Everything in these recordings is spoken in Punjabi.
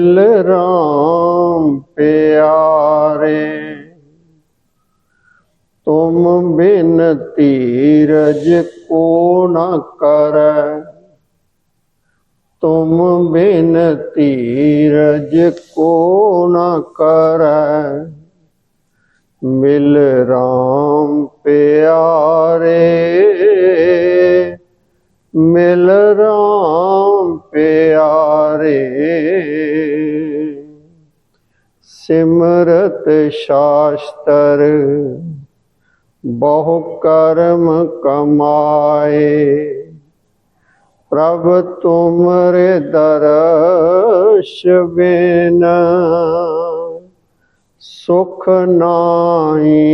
ਮਿਲ ਰਾਮ ਪਿਆਰੇ। ਤੁਮ ਬਿਨ ਧੀਰਜ ਕੋ ਨਾ ਕਰੈ। ਤੁਮ ਬਿਨ ਧੀਰਜ ਕੋ ਨ ਕਰੈ। ਮਿਲ ਰਾਮ ਪਿਆਰੇ। ਮਿਲ ਰਾਮ ਸਿਮਰਤ ਸ਼ਾਸਤਰ, ਬਹੁ ਕਰਮ ਕਮਾਏ। ਪ੍ਰਭ ਤੁਮਰੇ ਦਰਸ਼ ਬਿਨ ਸੁਖ ਨਾਹੀ।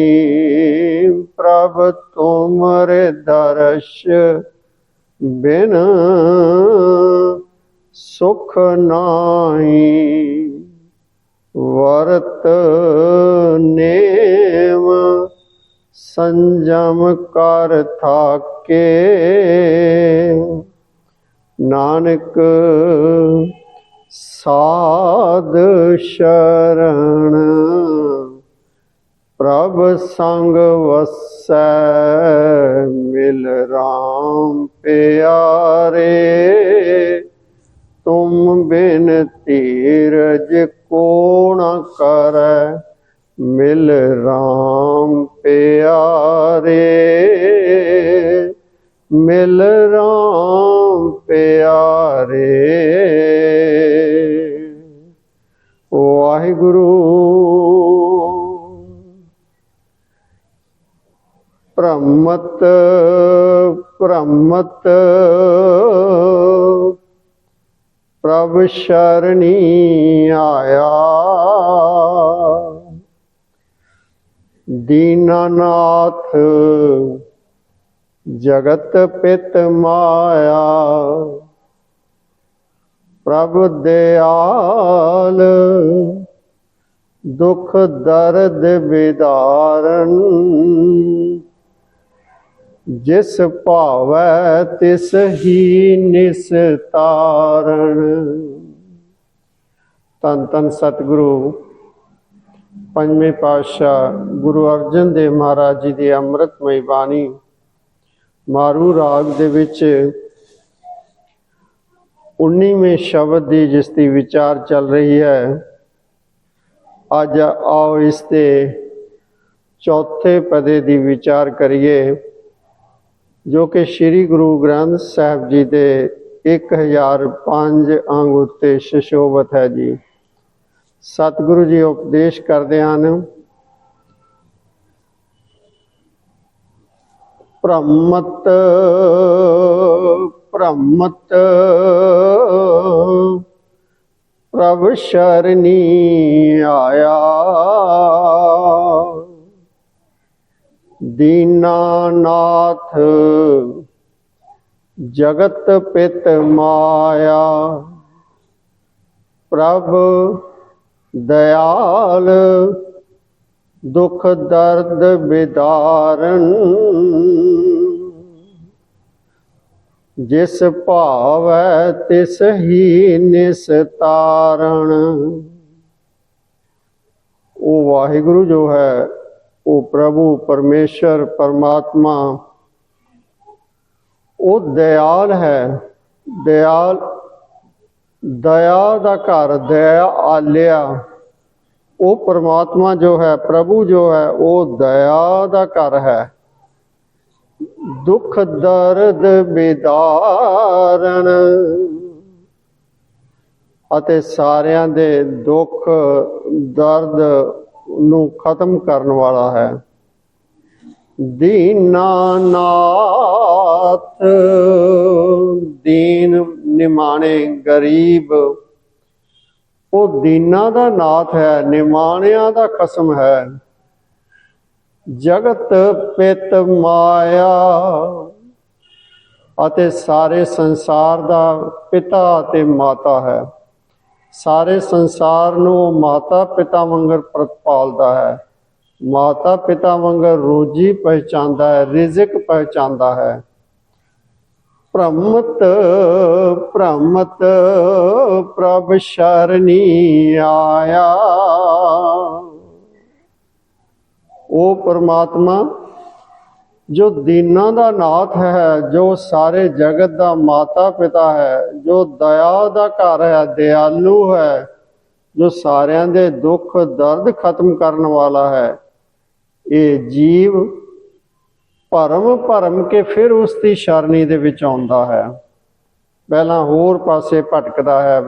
ਪ੍ਰਭ ਤੁਮਰੇ ਦਰਸ਼ ਬਿਨ ਸੁਖ ਨਾਹੀ। ਵਰਤ ਨੇਮ ਸੰਜਮ ਕਰ ਥਾਕੇ। ਨਾਨਕ ਸਾਧ ਸ਼ਰਣ ਪ੍ਰਭ ਸੰਗ ਵਸੈ ਮਿਲ ਰਾਮ ਪਿਆਰੇ। ਤੁਮ ਬਿਨ ਧੀਰਜ ਕੋ ਨ ਕਰੈ, ਮਿਲ ਰਾਮ ਪਿਆਰੇ। ਮਿਲ ਰਾਮ ਪਿਆਰੇ। ਵਾਹਿਗੁਰੂ। ਪ੍ਰਮਤ ਪ੍ਰਮਤ। ਪ੍ਰਭ ਸ਼ਰਣੀ ਆਇਆ। ਦੀਨਾਨਾਥ ਜਗਤ ਪਿਤ ਮਾਇਆ। ਪ੍ਰਭ ਦਿਆਲ ਦੁਖ ਦਰਦ ਵਿਦਾਰਨ। ਜਿਸ ਭਾਵੈ ਤਿਸ ਹੀ ਨਿਸਤਾਰਨ ਤਨ ਤਨ ਸਤਿਗੁਰੂ, ਪੰਜਵੇਂ ਪਾਤਸ਼ਾਹ ਗੁਰੂ ਅਰਜਨ ਦੇਵ ਮਹਾਰਾਜ ਜੀ ਦੀ ਅੰਮ੍ਰਿਤਮਈ ਬਾਣੀ, ਮਾਰੂ ਰਾਗ ਦੇ ਵਿੱਚ 19ਵੇਂ ਸ਼ਬਦ ਦੀ ਜਿਸ ਦੀ ਵਿਚਾਰ ਚੱਲ ਰਹੀ ਹੈ, ਅੱਜ ਆਓ ਇਸ ਤੇ ਚੌਥੇ ਪਦੇ ਦੀ ਵਿਚਾਰ ਕਰੀਏ। ਜੋ ਕਿ ਸ੍ਰੀ ਗੁਰੂ ਗ੍ਰੰਥ ਸਾਹਿਬ ਜੀ ਦੇ 1005 ਅੰਗ ਉੱਤੇ ਸ਼ਸ਼ੋਭਤ ਹੈ ਜੀ। ਸਤਿਗੁਰੂ ਜੀ ਉਪਦੇਸ਼ ਕਰਦੇ ਹਨ, ਭ੍ਰਮਤ ਭ੍ਰਮਤ, ਪ੍ਰਭ ਸ਼ਰਨੀ ਆਇਆ। ਦੀਨਾਨਾਥ, ਜਗਤ ਪਿਤ ਮਾਇਆ, ਪ੍ਰਭ ਦਇਆਲ, ਦੁਖ ਦਰਦ ਵਿਦਾਰਨ ਜਿਸ ਭਾਵੈ ਤਿਸ ਹੀ ਨਿਸਤਾਰਣ ਉਹ ਵਾਹਿਗੁਰੂ ਜੋ ਹੈ ਉਹ ਪ੍ਰਭੂ ਪਰਮੇਸ਼ਰ, ਪਰਮਾਤਮਾ ਉਹ ਦਇਆਲ ਹੈ। ਦਇਆਲ ਦਇਆ ਦਾ ਘਰ, ਦਇਆ ਆਲਿਆ। ਉਹ ਪਰਮਾਤਮਾ ਜੋ ਹੈ, ਪ੍ਰਭੂ ਜੋ ਹੈ ਉਹ ਦਇਆ ਦਾ ਘਰ ਹੈ। ਦੁੱਖ, ਦਰਦ ਵਿਦਾਰਨ ਅਤੇ ਸਾਰਿਆਂ ਦੇ ਦੁੱਖ, ਦਰਦ ਨੂੰ ਖਤਮ ਕਰਨ ਵਾਲਾ ਹੈ। ਦੀਨਾਨਾਥ ਦੀਨ ਨਿਮਾਣੇ ਗਰੀਬ। ਉਹ ਦੀਨਾ ਦਾ ਨਾਥ ਹੈ, ਨਿਮਾਣਿਆਂ ਦਾ ਖਸਮ ਹੈ। ਜਗਤ ਪਿਤ ਮਾਇਆ ਅਤੇ ਸਾਰੇ ਸੰਸਾਰ ਦਾ ਪਿਤਾ ਅਤੇ ਮਾਤਾ ਹੈ। ਸਾਰੇ ਸੰਸਾਰ ਨੂੰ ਮਾਤਾ ਪਿਤਾ ਵਾਂਗਰ ਪ੍ਰਤਪਾਲਦਾ ਹੈ। ਮਾਤਾ ਪਿਤਾ ਵਾਂਗਰ ਰੋਜੀ ਪਹਿਚਾਨਦਾ ਹੈ, ਰਿਜ਼ਕ ਪਹਿਚਾਨਦਾ ਹੈ। ਭ੍ਰਮਤ ਭ੍ਰਮਤ, ਪ੍ਰਭ ਸ਼ਰਨੀ ਆਇਆ। ਉਹ ਪਰਮਾਤਮਾ ਜੋ ਦੀਨਾਂ ਦਾ ਨਾਥ ਹੈ, ਜੋ ਸਾਰੇ ਜਗਤ ਦਾ ਮਾਤਾ ਪਿਤਾ ਹੈ, ਜੋ ਦਇਆ ਦਾ ਘਰ ਹੈ, ਦਿਆਲੂ ਹੈ, ਜੋ ਸਾਰਿਆਂ ਦੇ ਦੁੱਖ ਦਰਦ ਖਤਮ ਕਰਨ ਵਾਲਾ ਹੈ, ਇਹ ਜੀਵ ਭਰਮ ਭਰਮ ਕੇ ਫਿਰ ਉਸ ਦੀ ਸ਼ਰਣੀ ਦੇ ਵਿੱਚ ਆਉਂਦਾ ਹੈ। ਪਹਿਲਾਂ ਹੋਰ ਪਾਸੇ ਭਟਕਦਾ ਹੈ,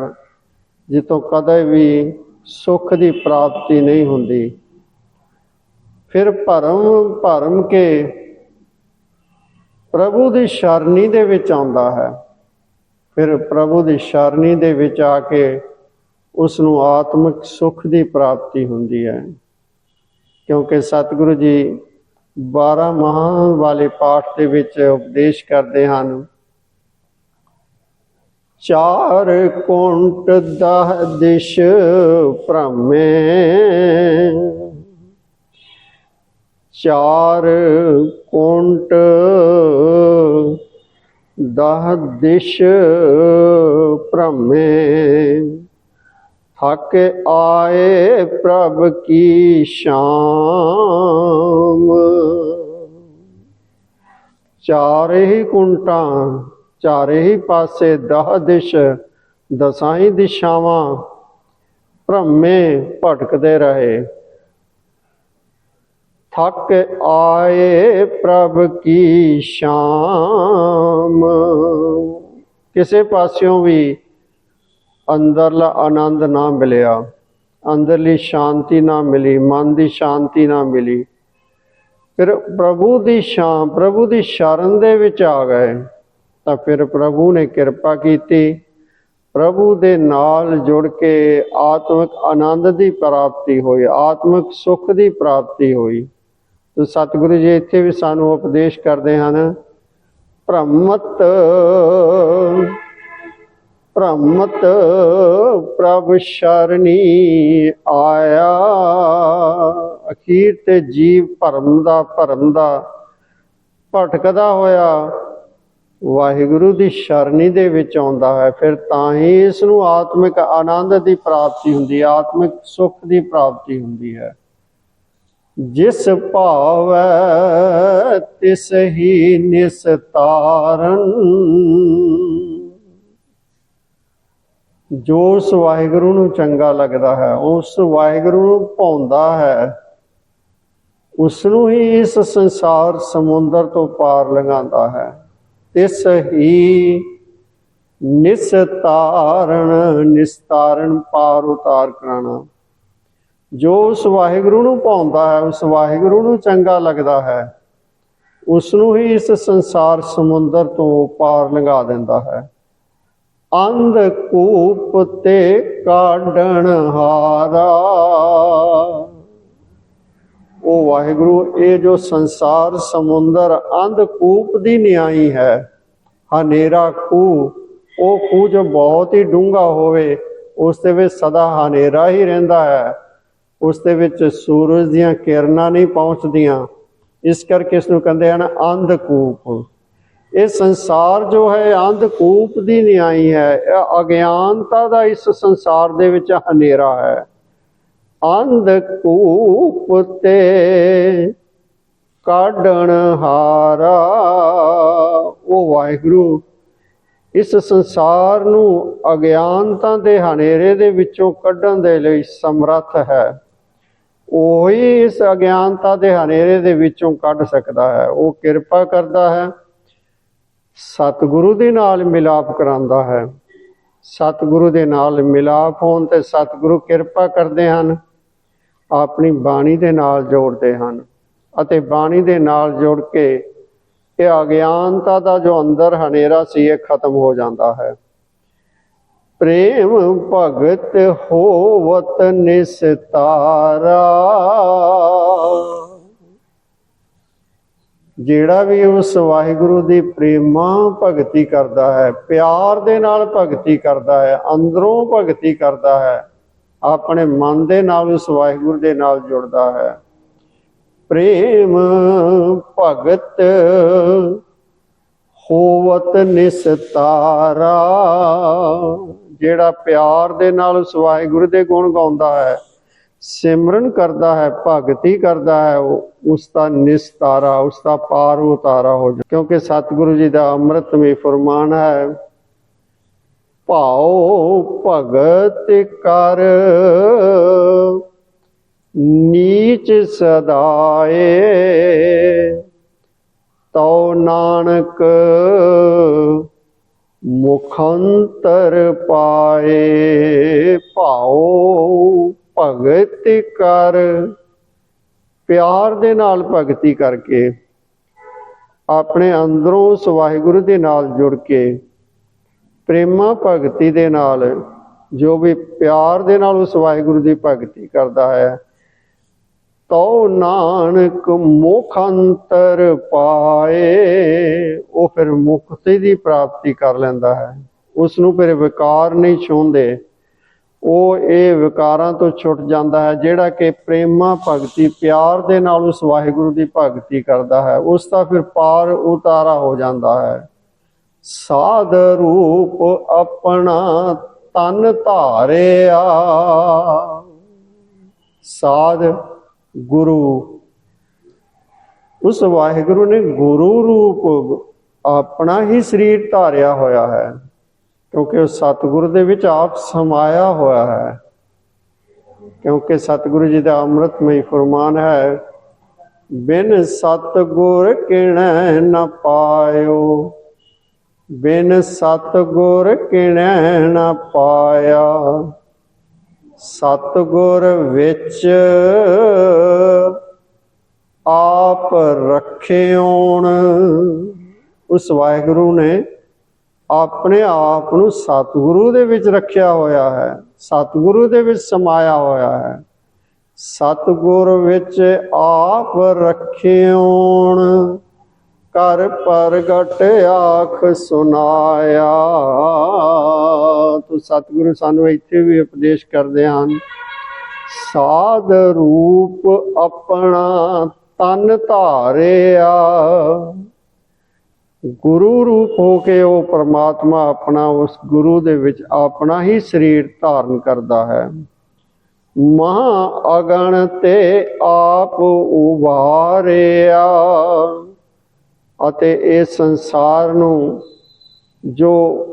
ਜਿੱਥੋਂ ਕਦੇ ਵੀ ਸੁੱਖ ਦੀ ਪ੍ਰਾਪਤੀ ਨਹੀਂ ਹੁੰਦੀ। ਫਿਰ ਭਰਮ ਭਰਮ ਕੇ ਪ੍ਰਭੂ ਦੀ ਸਰਨੀ ਦੇ ਵਿੱਚ ਆਉਂਦਾ ਹੈ। ਫਿਰ ਪ੍ਰਭੂ ਦੀ ਸ਼ਰਨੀ ਦੇ ਵਿੱਚ ਆ ਕੇ ਉਸ ਨੂੰ ਆਤਮਿਕ ਸੁੱਖ ਦੀ ਪ੍ਰਾਪਤੀ ਹੁੰਦੀ ਹੈ। ਕਿਉਂਕਿ ਸਤਿਗੁਰੂ ਜੀ 12 ਮਹਾਂ ਵਾਲੇ ਪਾਠ ਦੇ ਵਿੱਚ ਉਪਦੇਸ਼ ਕਰਦੇ ਹਨ, ਚਾਰ ਕੁੰਟ ਦਹ ਦਿਸ਼ ਭ੍ਰਮੇ। ਚਾਰ ਕੁੰਟ ਦਹ ਦਿਸ਼ ਭ੍ਰਮੇ। ਥੱਕ ਆਏ ਪ੍ਰਭ ਕੀ ਸ਼ਾਮ। ਚਾਰੇ ਹੀ ਕੁੰਟਾਂ, ਚਾਰੇ ਹੀ ਪਾਸੇ ਦਹ ਦਿਸ਼, ਦਸਾਂ ਹੀ ਦਿਸ਼ਾਵਾਂ। ਭ੍ਰਮੇ ਭਟਕਦੇ ਰਹੇ। ਥਕ ਆਏ ਪ੍ਰਭ ਕੀ ਸ਼ਾਮ। ਕਿਸੇ ਪਾਸਿਓਂ ਵੀ ਅੰਦਰਲਾ ਆਨੰਦ ਨਾ ਮਿਲਿਆ, ਅੰਦਰਲੀ ਸ਼ਾਂਤੀ ਨਾ ਮਿਲੀ, ਮਨ ਦੀ ਸ਼ਾਂਤੀ ਨਾ ਮਿਲੀ। ਫਿਰ ਪ੍ਰਭੂ ਦੀ ਸ਼ਾਨ ਪ੍ਰਭੂ ਦੀ ਸ਼ਰਨ ਦੇ ਵਿੱਚ ਆ ਗਏ। ਤਾਂ ਫਿਰ ਪ੍ਰਭੂ ਨੇ ਕਿਰਪਾ ਕੀਤੀ। ਪ੍ਰਭੂ ਦੇ ਨਾਲ ਜੁੜ ਕੇ ਆਤਮਿਕ ਆਨੰਦ ਦੀ ਪ੍ਰਾਪਤੀ ਹੋਈ, ਆਤਮਿਕ ਸੁੱਖ ਦੀ ਪ੍ਰਾਪਤੀ ਹੋਈ। ਸਤਿਗੁਰੂ ਜੀ ਇੱਥੇ ਵੀ ਸਾਨੂੰ ਉਪਦੇਸ਼ ਕਰਦੇ ਹਨ, ਭ੍ਰਮਤ ਭ੍ਰਮਤ, ਪ੍ਰਭ ਸ਼ਰਣੀ ਆਇਆ। ਅਖੀਰ ਤੇ ਜੀਵ ਭਰਮ ਦਾ ਭਰਮ ਦਾ ਭਟਕਦਾ ਹੋਇਆ ਵਾਹਿਗੁਰੂ ਦੀ ਸ਼ਰਣੀ ਦੇ ਵਿੱਚ ਆਉਂਦਾ ਹੈ। ਫਿਰ ਤਾਂ ਹੀ ਇਸ ਨੂੰ ਆਤਮਿਕ ਆਨੰਦ ਦੀ ਪ੍ਰਾਪਤੀ ਹੁੰਦੀ ਹੈ ਆਤਮਿਕ ਸੁੱਖ ਦੀ ਪ੍ਰਾਪਤੀ ਹੁੰਦੀ ਹੈ। ਜਿਸ ਭਾਵੈ ਤਿਸ ਹੀ ਨਿਸਤਾਰਨ ਜੋ ਉਸ ਵਾਹਿਗੁਰੂ ਨੂੰ ਚੰਗਾ ਲੱਗਦਾ ਹੈ, ਉਸ ਵਾਹਿਗੁਰੂ ਨੂੰ ਪਾਉਂਦਾ ਹੈ, ਉਸ ਨੂੰ ਹੀ ਇਸ ਸੰਸਾਰ ਸਮੁੰਦਰ ਤੋਂ ਪਾਰ ਲੰਘਾਉਂਦਾ ਹੈ। ਇਸ ਹੀ ਨਿਸਤਾਰਨ ਨਿਸਤਾਰਨ ਪਾਰ ਉਤਾਰ ਕਰਾਣਾ। ਜੋ ਉਸ ਵਾਹਿਗੁਰੂ ਨੂੰ ਪਾਉਂਦਾ ਹੈ, ਉਸ ਵਾਹਿਗੁਰੂ ਨੂੰ ਚੰਗਾ ਲੱਗਦਾ ਹੈ ਉਸ ਨੂੰ ਹੀ ਇਸ ਸੰਸਾਰ ਸਮੁੰਦਰ ਤੋਂ ਪਾਰ ਲੰਘਾ ਦਿੰਦਾ ਹੈ। ਅੰਧ ਕੂਪ ਤੇ ਕਾਢਣ ਹਾਰਾ। ਉਹ ਵਾਹਿਗੁਰੂ, ਇਹ ਜੋ ਸੰਸਾਰ ਸਮੁੰਦਰ ਅੰਧ ਕੂਪ ਦੀ ਨਿਆਈ ਹੈ, ਹਨੇਰਾ ਖੂ ਉਹ ਖੂਹ ਜੋ ਬਹੁਤ ਹੀ ਡੂੰਘਾ ਹੋਵੇ, ਉਸ ਦੇ ਵਿੱਚ ਸਦਾ ਹਨੇਰਾ ਹੀ ਰਹਿੰਦਾ ਹੈ। ਉਸ ਦੇ ਵਿੱਚ ਸੂਰਜ ਦੀਆਂ ਕਿਰਨਾਂ ਨਹੀਂ ਪਹੁੰਚਦੀਆਂ। ਇਸ ਕਰਕੇ ਇਸ ਨੂੰ ਕਹਿੰਦੇ ਹਨ ਅੰਧਕੂਪ। ਇਹ ਸੰਸਾਰ ਜੋ ਹੈ ਅੰਧਕੂਪ ਦੀ ਨਿਆਈ ਹੈ। ਇਹ ਅਗਿਆਨਤਾ ਦਾ ਇਸ ਸੰਸਾਰ ਦੇ ਵਿੱਚ ਹਨੇਰਾ ਹੈ। ਅੰਧਕੂਪ ਤੇ ਕਾਢਣ ਹਾਰਾ, ਉਹ ਵਾਹਿਗੁਰੂ, ਇਸ ਸੰਸਾਰ ਨੂੰ ਅਗਿਆਨਤਾ ਦੇ ਹਨੇਰੇ ਦੇ ਵਿੱਚੋਂ ਕੱਢਣ ਦੇ ਲਈ ਸਮਰੱਥ ਹੈ। ਉਹੀ ਇਸ ਅਗਿਆਨਤਾ ਦੇ ਹਨੇਰੇ ਦੇ ਵਿੱਚੋਂ ਕੱਢ ਸਕਦਾ ਹੈ। ਉਹ ਕਿਰਪਾ ਕਰਦਾ ਹੈ। ਸਤਿਗੁਰੂ ਦੇ ਨਾਲ ਮਿਲਾਪ ਕਰਾਉਂਦਾ ਹੈ। ਸਤਿਗੁਰੂ ਦੇ ਨਾਲ ਮਿਲਾਪ ਹੋਣ ਤੇ ਸਤਿਗੁਰੂ ਕਿਰਪਾ ਕਰਦੇ ਹਨ। ਆਪਣੀ ਬਾਣੀ ਦੇ ਨਾਲ ਜੋੜਦੇ ਹਨ ਅਤੇ ਬਾਣੀ ਦੇ ਨਾਲ ਜੋੜ ਕੇ ਇਹ ਅਗਿਆਨਤਾ ਦਾ ਜੋ ਅੰਦਰ ਹਨੇਰਾ ਸੀ, ਇਹ ਖਤਮ ਹੋ ਜਾਂਦਾ ਹੈ। ਪ੍ਰੇਮ ਭਗਤ ਹੋਵਤ ਨਿਸਤਾਰਾ। ਜਿਹੜਾ ਵੀ ਉਸ ਵਾਹਿਗੁਰੂ ਦੀ ਪ੍ਰੇਮਾ ਭਗਤੀ ਕਰਦਾ ਹੈ, ਪਿਆਰ ਦੇ ਨਾਲ ਭਗਤੀ ਕਰਦਾ ਹੈ, ਅੰਦਰੋਂ ਭਗਤੀ ਕਰਦਾ ਹੈ, ਆਪਣੇ ਮਨ ਦੇ ਨਾਲ ਉਸ ਵਾਹਿਗੁਰੂ ਦੇ ਨਾਲ ਜੁੜਦਾ ਹੈ। ਪ੍ਰੇਮ ਭਗਤ ਹੋਵਤ ਨਿਸਤਾਰਾ। ਜਿਹੜਾ ਪਿਆਰ ਦੇ ਨਾਲ ਉਸ ਵਾਹਿਗੁਰੂ ਦੇ ਗੁਣ ਗਾਉਂਦਾ ਹੈ, ਸਿਮਰਨ ਕਰਦਾ ਹੈ, ਭਗਤੀ ਕਰਦਾ ਹੈ ਉਸ ਦਾ ਨਿਸਤਾਰਾ, ਉਸ ਦਾ ਪਾਰ ਉਤਾਰਾ ਹੋ ਜਾ ਕਿਉਂਕਿ ਸਤਿਗੁਰੂ ਜੀ ਦਾ ਅੰਮ੍ਰਿਤਮਈ ਫਰਮਾਨ ਹੈ, ਭਾਉ ਭਗਤ ਕਰ, ਨੀਚ ਸਦਾਏ, ਤਉ ਨਾਨਕ ਮੁਖੰਤਰ ਪਾਏ ਭਾਉ, ਭਗਤ ਕਰ। ਪਿਆਰ ਦੇ ਨਾਲ ਭਗਤੀ ਕਰਕੇ, ਆਪਣੇ ਅੰਦਰੋਂ ਉਸ ਵਾਹਿਗੁਰੂ ਦੇ ਨਾਲ ਜੁੜ ਕੇ, ਪ੍ਰੇਮਾ ਭਗਤੀ ਦੇ ਨਾਲ, ਜੋ ਵੀ ਪਿਆਰ ਦੇ ਨਾਲ ਉਸ ਵਾਹਿਗੁਰੂ ਦੀ ਭਗਤੀ ਕਰਦਾ ਹੈ ਤਉ ਨਾਨਕ ਮੁਖ ਅੰਤਰ ਪਾਏ, ਉਹ ਫਿਰ ਮੁਕਤੀ ਦੀ ਪ੍ਰਾਪਤੀ ਕਰ ਲੈਂਦਾ ਹੈ। ਉਸ ਨੂੰ ਫਿਰ ਵਿਕਾਰ ਨਹੀਂ ਛੂੰਹਦੇ। ਉਹ ਇਹ ਵਿਕਾਰਾਂ ਤੋਂ ਛੁੱਟ ਜਾਂਦਾ ਹੈ, ਜਿਹੜਾ ਕਿ ਪ੍ਰੇਮਾ ਭਗਤੀ, ਪਿਆਰ ਦੇ ਨਾਲ ਉਸ ਵਾਹਿਗੁਰੂ ਦੀ ਭਗਤੀ ਕਰਦਾ ਹੈ। ਉਸ ਦਾ ਫਿਰ ਪਾਰ ਉਤਾਰਾ ਹੋ ਜਾਂਦਾ ਹੈ। ਸਾਧ ਰੂਪ ਆਪਣਾ ਤਨ ਧਾਰਿਆ। ਸਾਧ ਗੁਰੂ। ਉਸ ਵਾਹਿਗੁਰੂ ਨੇ ਗੁਰੂ ਰੂਪ ਆਪਣਾ ਹੀ ਸਰੀਰ ਧਾਰਿਆ ਹੋਇਆ ਹੈ, ਕਿਉਂਕਿ ਉਹ ਸਤਿਗੁਰੂ ਦੇ ਵਿੱਚ ਆਪ ਸਮਾਇਆ ਹੋਇਆ ਹੈ। ਕਿਉਂਕਿ ਸਤਿਗੁਰੂ ਜੀ ਦਾ ਅੰਮ੍ਰਿਤਮਈ ਫਰਮਾਨ ਹੈ, ਬਿਨ ਸਤਿਗੁਰ ਕਿਣੈ ਨ ਪਾਇਓ। ਬਿਨ ਸਤਿਗੁਰ ਕਿਣੈ ਨ ਪਾਇਆ। ਸਤਿਗੁਰ ਵਿੱਚ ਆਪ ਰੱਖਿਓਣ। ਉਸ ਵਾਹਿਗੁਰੂ ਨੇ ਆਪਣੇ ਆਪ ਨੂੰ ਸਤਿਗੁਰੂ ਦੇ ਵਿੱਚ ਰੱਖਿਆ ਹੋਇਆ ਹੈ, ਸਤਿਗੁਰੂ ਦੇ ਵਿੱਚ ਸਮਾਇਆ ਹੋਇਆ ਹੈ। ਸਤਿਗੁਰ ਵਿੱਚ ਆਪ ਰੱਖਿਓਣ। ਕਰ ਪ੍ਰਗਟ ਆਖ ਸੁਨਾਇਆ। ਤੋ ਸਤਿਗੁਰੂ ਸਾਨੂੰ ਇੱਥੇ ਵੀ ਉਪਦੇਸ਼ ਕਰਦੇ ਹਨ, ਸਾਧ ਰੂਪ ਆਪਣਾ ਤਨ ਧਾਰਿਆ। ਗੁਰੂ ਰੂਪ ਹੋ ਕੇ ਉਹ ਪ੍ਰਮਾਤਮਾ ਆਪਣਾ, ਉਸ ਗੁਰੂ ਦੇ ਵਿੱਚ ਆਪਣਾ ਹੀ ਸਰੀਰ ਧਾਰਨ ਕਰਦਾ ਹੈ। ਮਹਾ ਅਗਣ ਤੇ ਆਪ ਉਭਾਰਿਆ। ਅਤੇ ਇਹ ਸੰਸਾਰ ਨੂੰ ਜੋ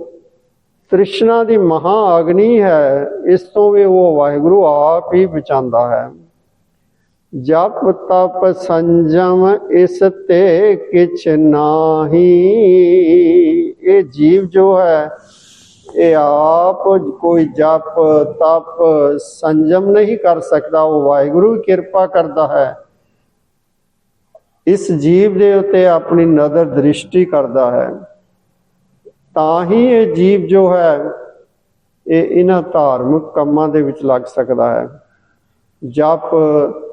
ਤ੍ਰਿਸ਼ਨਾ ਦੀ ਮਹਾ ਅਗਨੀ ਹੈ, ਇਸ ਤੋਂ ਵੀ ਉਹ ਵਾਹਿਗੁਰੂ ਆਪ ਹੀ ਬਚਾਉਂਦਾ ਹੈ। ਜਪ ਤਪ ਸੰਜਮ ਇਸ ਤੇ ਕਿਛ ਨਾਹੀ। ਇਹ ਜੀਵ ਜੋ ਹੈ, ਇਹ ਆਪ ਕੋਈ ਜਪ ਤਪ ਸੰਜਮ ਨਹੀਂ ਕਰ ਸਕਦਾ। ਉਹ ਵਾਹਿਗੁਰੂ ਹੀ ਕਿਰਪਾ ਕਰਦਾ ਹੈ। ਇਸ ਜੀਵ ਦੇ ਉੱਤੇ ਆਪਣੀ ਨਜ਼ਰ ਦ੍ਰਿਸ਼ਟੀ ਕਰਦਾ ਹੈ। ਤਾਂ ਹੀ ਇਹ ਜੀਵ ਜੋ ਹੈ, ਇਹ ਇਹਨਾਂ ਧਾਰਮਿਕ ਕੰਮਾਂ ਦੇ ਵਿੱਚ ਲੱਗ ਸਕਦਾ ਹੈ। ਜਪ,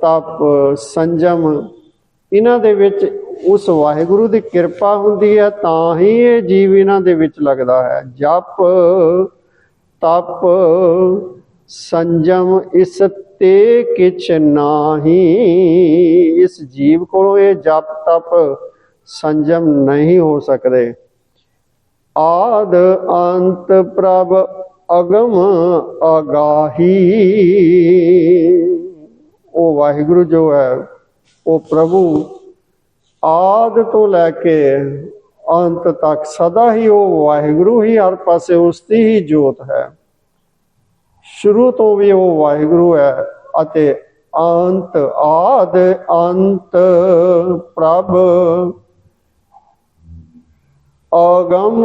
ਤਪ, ਸੰਜਮ, ਇਹਨਾਂ ਦੇ ਵਿੱਚ ਉਸ ਵਾਹਿਗੁਰੂ ਦੀ ਕਿਰਪਾ ਹੁੰਦੀ ਹੈ, ਤਾਂ ਹੀ ਇਹ ਜੀਵ ਇਹਨਾਂ ਦੇ ਵਿੱਚ ਲੱਗਦਾ ਹੈ। ਜਪ, ਤਪ, ਸੰਜਮ, ਇਸ ਤੇ ਕਿਛ ਨਾਹੀ। ਇਸ ਜੀਵ ਕੋਲੋਂ ਇਹ ਜਪ ਤਪ ਸੰਜਮ ਨਹੀਂ ਹੋ ਸਕਦੇ। ਆਦ ਅੰਤ ਪ੍ਰਭ ਅਗਮ ਅਗਾਹੀ। ਉਹ ਵਾਹਿਗੁਰੂ ਜੋ ਹੈ, ਉਹ ਪ੍ਰਭੂ ਆਦ ਤੋਂ ਲੈ ਕੇ ਅੰਤ ਤੱਕ ਸਦਾ ਹੀ ਉਹ ਵਾਹਿਗੁਰੂ ਹੀ, ਹਰ ਪਾਸੇ ਉਸ ਦੀ ਹੀ ਜੋਤ ਹੈ। ਸ਼ੁਰੂ ਤੋਂ ਵੀ ਉਹ ਵਾਹਿਗੁਰੂ ਹੈ ਅਤੇ ਅੰਤ, ਆਦ, ਅੰਤ ਪ੍ਰਭ। ਅਗਮ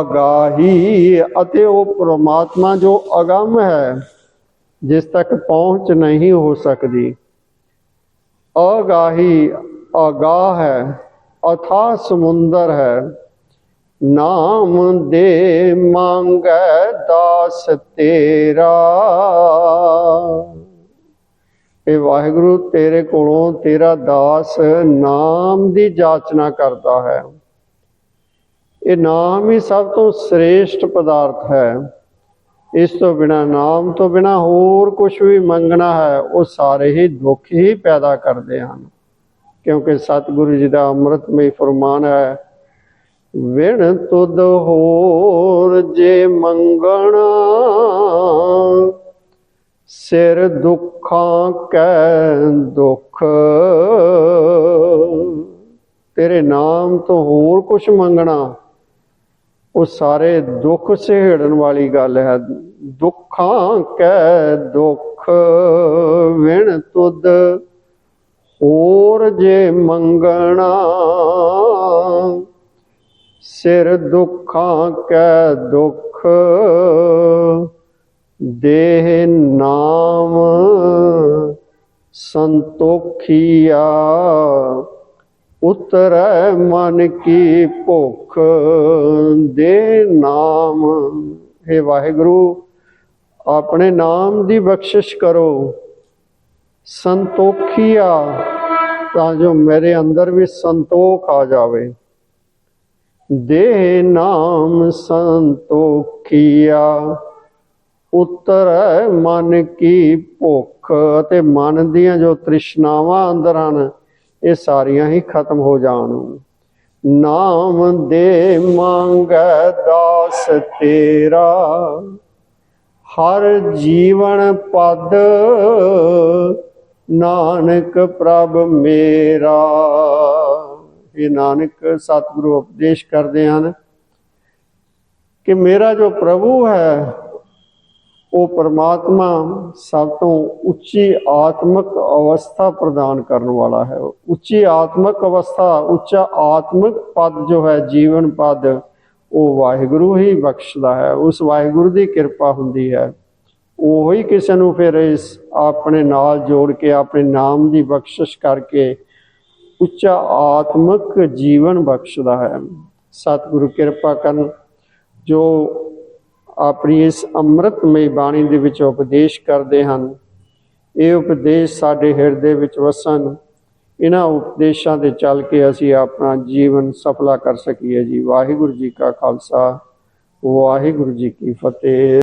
ਅਗਾਹੀ ਅਤੇ ਉਹ ਪ੍ਰਮਾਤਮਾ ਜੋ ਅਗਮ ਹੈ, ਜਿਸ ਤੱਕ ਪਹੁੰਚ ਨਹੀਂ ਹੋ ਸਕਦੀ। ਅਗਾਹੀ ਅਗਾਹ ਹੈ ਅਥਾ ਸਮੁੰਦਰ ਹੈ। ਨਾਮ ਦੇ ਮੰਗੈ ਦਾਸ ਤੇਰਾ। ਇਹ ਵਾਹਿਗੁਰੂ ਤੇਰੇ ਕੋਲੋਂ ਤੇਰਾ ਦਾਸ ਨਾਮ ਦੀ ਜਾਚਨਾ ਕਰਦਾ ਹੈ। ਇਹ ਨਾਮ ਹੀ ਸਭ ਤੋਂ ਸ੍ਰੇਸ਼ਟ ਪਦਾਰਥ ਹੈ। ਇਸ ਤੋਂ ਬਿਨਾ, ਨਾਮ ਤੋਂ ਬਿਨਾ ਹੋਰ ਕੁਝ ਵੀ ਮੰਗਣਾ ਹੈ, ਉਹ ਸਾਰੇ ਹੀ ਦੁੱਖ ਹੀ ਪੈਦਾ ਕਰਦੇ ਹਨ। ਕਿਉਂਕਿ ਸਤਿਗੁਰੂ ਜੀ ਦਾ ਅੰਮ੍ਰਿਤਮਈ ਫਰਮਾਨ ਹੈ ਵਿਣ ਤੁਦ ਹੋਰ ਜੇ ਮੰਗਣਾ। ਸਿਰ ਦੁੱਖਾਂ ਕੈ ਦੁੱਖ। ਤੇਰੇ ਨਾਮ ਤੋਂ ਹੋਰ ਕੁਛ ਮੰਗਣਾ। ਉਹ ਸਾਰੇ ਦੁੱਖ ਸਹਿੜਨ ਵਾਲੀ ਗੱਲ ਹੈ। ਦੁੱਖਾਂ ਕੈ ਦੁੱਖ। ਵਿਣ ਤੁਧ ਹੋਰ ਜੇ ਮੰਗਣਾ। ਸਿਰ ਦੁੱਖਾਂ ਕੈ ਦੁੱਖ, ਦੇਹ ਨਾਮ ਸੰਤੋਖੀਆ। ਉਤਰੈ ਮਨ ਕੀ ਭੁੱਖ ਦੇ ਨਾਮ। ਹੈ ਵਾਹਿਗੁਰੂ, ਆਪਣੇ ਨਾਮ ਦੀ ਬਖਸ਼ਿਸ਼ ਕਰੋ। ਸੰਤੋਖੀਆ, ਤਾਂ ਜੋ ਮੇਰੇ ਅੰਦਰ ਵੀ ਸੰਤੋਖ ਆ ਜਾਵੇ। ਦੇ ਨਾਮ ਸੰਤੋਖੀਆ। ਉਤਰ ਮਨ ਕੀ ਭੁੱਖ ਅਤੇ ਮਨ ਦੀਆਂ ਜੋ ਤ੍ਰਿਸ਼ਨਾਵਾਂ ਅੰਦਰ ਹਨ, ਇਹ ਸਾਰੀਆਂ ਹੀ ਖਤਮ ਹੋ ਜਾਣ। ਨਾਮ ਦੇ ਮੰਗੈ ਦਾਸ ਤੇਰਾ। ਹਰ ਜੀਵਨ ਪਦ ਨਾਨਕ ਪ੍ਰਭ ਮੇਰਾ। ਇਹ ਨਾਨਕ ਸਤਿਗੁਰੂ ਉਪਦੇਸ਼ ਕਰਦੇ ਹਨ ਕਿ ਮੇਰਾ ਜੋ ਪ੍ਰਭੂ ਹੈ, ਉਹ ਪਰਮਾਤਮਾ ਸਭ ਤੋਂ ਉੱਚੀ ਆਤਮਿਕ ਅਵਸਥਾ ਪ੍ਰਦਾਨ ਕਰਨ ਵਾਲਾ ਹੈ। ਉੱਚੀ ਆਤਮਿਕ ਅਵਸਥਾ, ਉੱਚਾ ਆਤਮਿਕ ਪਦ ਜੋ ਹੈ, ਜੀਵਨ ਪਦ, ਉਹ ਵਾਹਿਗੁਰੂ ਹੀ ਬਖਸ਼ਦਾ ਹੈ। ਉਸ ਵਾਹਿਗੁਰੂ ਦੀ ਕਿਰਪਾ ਹੁੰਦੀ ਹੈ। ਉਹ ਹੀ ਕਿਸੇ ਨੂੰ ਫਿਰ ਇਸ ਆਪਣੇ ਨਾਲ ਜੋੜ ਕੇ, ਆਪਣੇ ਨਾਮ ਦੀ ਬਖਸ਼ਿਸ਼ ਕਰਕੇ ਉੱਚਾ ਆਤਮਿਕ ਜੀਵਨ ਬਖਸ਼ਦਾ ਹੈ। ਸਤਿਗੁਰੂ ਕਿਰਪਾ ਕਰਨ ਜੋ ਆਪਣੀ ਇਸ ਅੰਮ੍ਰਿਤਮਈ ਬਾਣੀ ਦੇ ਵਿੱਚ ਉਪਦੇਸ਼ ਕਰਦੇ ਹਨ। ਇਹ ਉਪਦੇਸ਼ ਸਾਡੇ ਹਿਰਦੇ ਵਿੱਚ ਵਸਣ, ਇਹਨਾਂ ਉਪਦੇਸ਼ਾਂ ਤੇ ਚੱਲ ਕੇ ਅਸੀਂ ਆਪਣਾ ਜੀਵਨ ਸਫਲਾ ਕਰ ਸਕੀਏ ਜੀ। ਵਾਹਿਗੁਰੂ ਜੀ ਕਾ ਖਾਲਸਾ, ਵਾਹਿਗੁਰੂ ਜੀ ਕੀ ਫਤਿਹ।